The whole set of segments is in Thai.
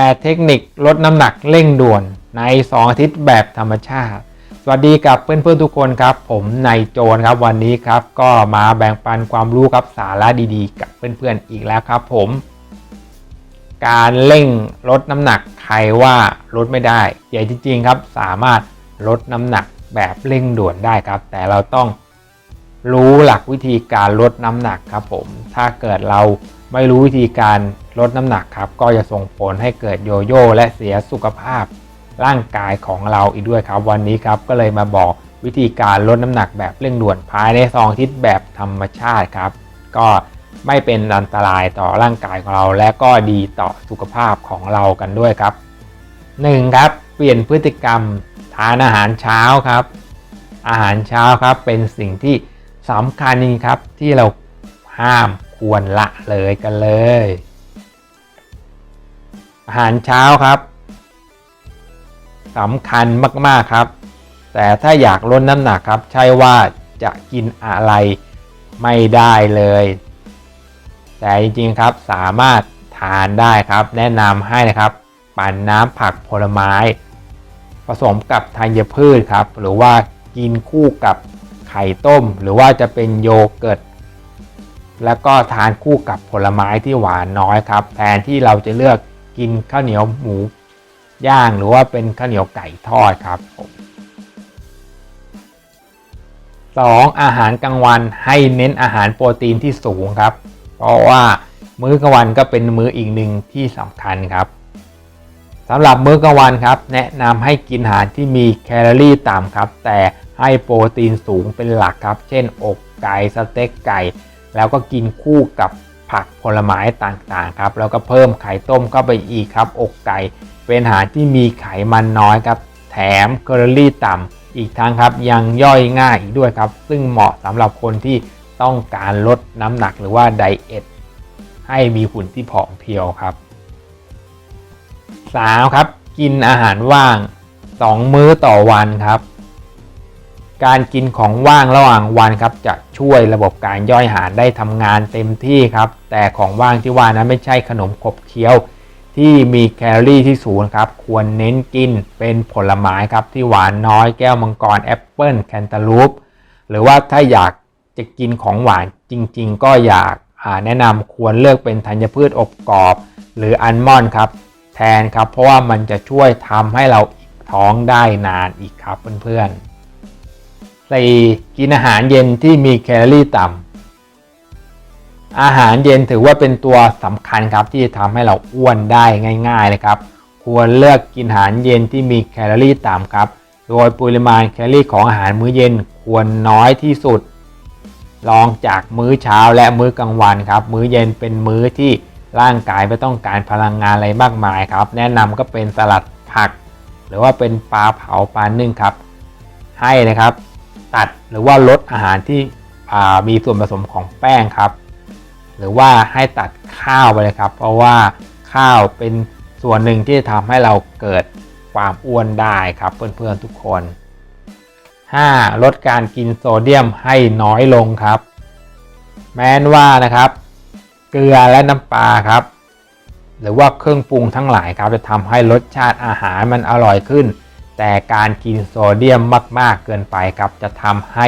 8 เทคนิคลดน้ำหนักเร่งด่วนใน 2 อาทิตย์แบบธรรมชาติ สวัสดีกับเพื่อนๆทุกคนครับ ผมนายโจนครับวันนี้ครับ ก็มาแบ่งปันความรู้ครับสาระดีๆ กับเพื่อนๆอีกแล้วครับผม การเร่งลดน้ำหนักใครว่าลดไม่ได้ใหญ่จริงๆครับ สามารถลดน้ำหนักแบบเร่งด่วนได้ครับ แต่เราต้องรู้หลักวิธีการลดน้ำหนักครับผม ถ้าเกิดเราไม่รู้วิธีการ ลดน้ำหนักครับ ก็จะส่งผลให้เกิดโยโย่และเสียสุขภาพร่างกายของเราอีกด้วยครับ วันนี้ครับก็เลยมาบอกวิธีการลดน้ำหนักแบบเร่งด่วนภายในซองทิศแบบธรรมชาติครับ ก็ไม่เป็นอันตรายต่อร่างกายของเรา และก็ดีต่อสุขภาพของเรากันด้วยครับ 1. ครับ เปลี่ยนพฤติกรรมทานอาหารเช้าครับ อาหารเช้าครับเป็นสิ่งที่สำคัญจริงครับที่เราห้ามควรละเลยกันเลย อาหารเช้าครับสำคัญมากๆครับ แต่ถ้าอยากลดน้ำหนักครับ ใช่ว่าจะกินอะไรไม่ได้เลย แต่จริงๆครับสามารถทานได้ครับ แนะนำให้นะครับ ปั่นน้ำผักผลไม้ ผสมกับธัญพืชครับ หรือว่ากินคู่กับไข่ต้ม หรือว่าจะเป็นโยเกิร์ตแล้วก็ทานคู่กับผลไม้ที่หวานน้อยครับ แทนที่เราจะเลือก กินข้าวเหนียวหมูย่างหรือว่าเป็นข้าวเหนียวไก่ทอดครับผมสองอาหารกลางวันให้เน้นอาหารโปรตีนที่สูงครับ เพราะว่ามื้อกลางวันก็เป็นมื้ออีกหนึ่งที่สำคัญครับสำหรับมื้อกลางวันครับ แนะนำให้กินอาหารที่มีแคลอรี่ต่ำครับ แต่ให้โปรตีนสูงเป็นหลักครับ เช่นอกไก่สเต็กไก่ แล้วก็กินคู่กับ ผักผลไม้ต่างๆครับแล้วก็เพิ่มไข่ต้มเข้าไปอีกครับ อกไก่เป็นอาหารที่มีไขมันน้อยครับ แถมแคลอรี่ต่ำอีกทั้งครับยังย่อยง่ายอีกด้วยครับ ซึ่งเหมาะสำหรับคนที่ต้องการลดน้ำหนักหรือว่าไดเอทให้มีหุ่นที่ผอมเพรียวครับสาวครับกินอาหารว่าง 2 มื้อต่อวันครับ การกินของว่างระหว่างวันครับจะช่วยระบบการย่อยอาหารได้ทำงานเต็มที่ครับ แต่ของว่างที่ว่านั้นไม่ใช่ขนมขบเคี้ยวที่มีแคลอรี่ที่สูงครับ ควรเน้นกินเป็นผลไม้ครับที่หวานน้อยแก้วมังกรแอปเปิลแคนตาลูป หรือว่าถ้าอยากจะกินของหวานจริง ๆ ก็อยากแนะนำควรเลือกเป็นธัญพืชอบกรอบ หรืออัลมอนด์ครับ แทนครับ เพราะว่ามันจะช่วยทำให้เราอิ่มท้องได้นานอีกครับเพื่อนๆ 4. กินอาหารเย็นที่มีแคลอรี่ต่ำอาหารเย็นถือว่าเป็นตัวสำคัญครับที่จะทำให้เราอ้วนได้ง่ายๆเลยครับ ควรเลือกกินอาหารเย็นที่มีแคลอรี่ต่ำครับ โดยปริมาณแคลอรี่ของอาหารมื้อเย็นควรน้อยที่สุดรองจากมื้อเช้าและมื้อกลางวันครับ มื้อเย็นเป็นมื้อที่ร่างกายไม่ต้องการพลังงานอะไรมากมายครับ แนะนำก็เป็นสลัดผัก หรือว่าเป็นปลาเผาปลานึ่งครับ ให้นะครับ ตัดหรือว่าลดอาหารที่มีส่วนผสมของแป้งครับ หรือว่าให้ตัดข้าวไปเลยครับ เพราะว่าข้าวเป็นส่วนหนึ่งที่จะทำให้เราเกิดความอ้วนได้ครับเพื่อนๆทุกคน 5. ลดการกินโซเดียมให้น้อยลงครับ แม้นว่านะครับ เกลือและน้ำปลาครับ หรือว่าเครื่องปรุงทั้งหลายครับ จะทำให้รสชาติอาหารมันอร่อยขึ้น แต่การกินโซเดียมมาก ๆ เกินไปครับจะทำให้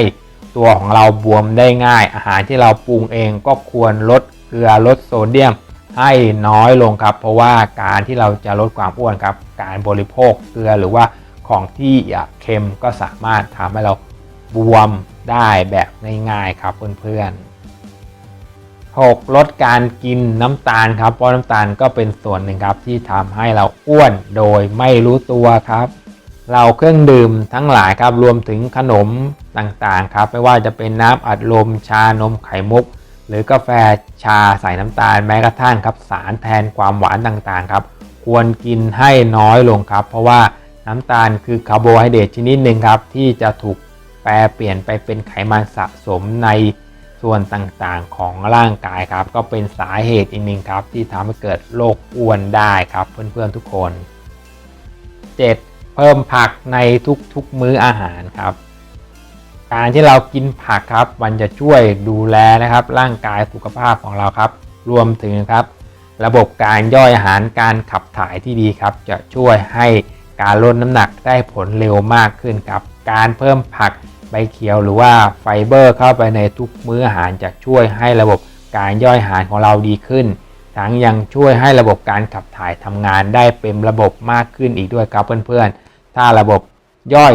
ตัวของเราบวมได้ง่าย อาหารที่เราปรุงเองก็ควรลดเกลือลดโซเดียมให้น้อยลงครับ เพราะว่าการที่เราจะลดความอ้วนครับ การบริโภคเกลือหรือว่าของที่เค็มก็สามารถทำให้เราบวมได้แบบง่ายๆครับเพื่อนๆ 6. ลดการกินน้ำตาลครับเพราะน้ำตาลก็เป็นส่วนหนึ่งครับที่ทำให้เราอ้วนโดยไม่รู้ตัวครับ เราเครื่องดื่มทั้งหลายครับรวมถึงขนมต่างๆครับ ไม่ว่าจะเป็นน้ำอัดลมชานมไข่มุก หรือกาแฟชาใส่น้ำตาลแม้กระทั่งครับสารแทนความหวานต่างๆครับควรกินให้น้อยลงครับ เพราะว่าน้ำตาลคือคาร์โบไฮเดรตชนิดหนึ่งครับ ที่จะถูกแปลเปลี่ยนไปเป็นไขมันสะสมในส่วนต่างๆของร่างกายครับ ก็เป็นสาเหตุอีกหนึ่งครับ ที่ทำให้เกิดโรคอ้วนได้ครับ เพื่อนๆทุกคน 7. เพิ่มผักในทุกๆมื้ออาหารครับ การที่เรากินผักครับ มันจะช่วยดูแลนะครับ ร่างกายสุขภาพของเราครับ รวมถึงครับ ระบบการย่อยอาหารการขับถ่ายที่ดีครับ จะช่วยให้การลดน้ำหนักได้ผลเร็วมากขึ้นครับ การเพิ่มผักใบเขียวหรือว่าไฟเบอร์เข้าไปในทุกมื้ออาหารจะช่วยให้ระบบการย่อยอาหารของเราดีขึ้น ทั้งยังช่วยให้ระบบการขับถ่ายทำงานได้เป็นระบบมากขึ้นอีกด้วยครับเพื่อนๆ ถ้าระบบย่อย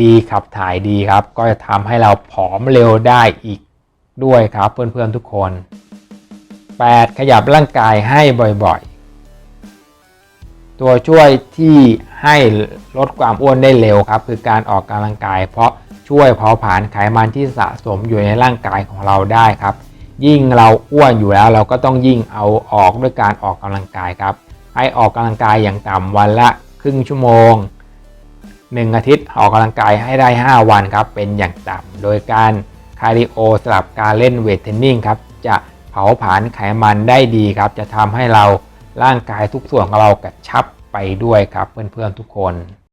ดีขับถ่ายดีครับ ก็จะทำให้เราผอมเร็วได้อีกด้วยครับเพื่อนๆทุกคน 8. ขยับร่างกายให้บ่อยๆ ตัวช่วยที่ให้ลดความอ้วนได้เร็วครับ คือการออกกำลังกาย เพราะช่วยเผาผลาญไขมันที่สะสมอยู่ในร่างกายของเราได้ครับ ยิ่งเราอ้วนอยู่แล้วเราก็ต้องยิ่งเอาออกด้วยการออกกำลังกายครับ ให้ออกกำลังกายอย่างต่ำวันละครึ่งชั่วโมง 1 อาทิตย์ออกกำลังกายให้ได้ 5 วันครับเป็นอย่างต่ำโดยการคาร์ดิโอสลับการเล่นเวทเทรนนิ่งครับจะเผาผลาญไขมันได้ดีครับ จะทำให้เราร่างกายทุกส่วนของเรากระชับไปด้วยครับเพื่อนๆทุกคน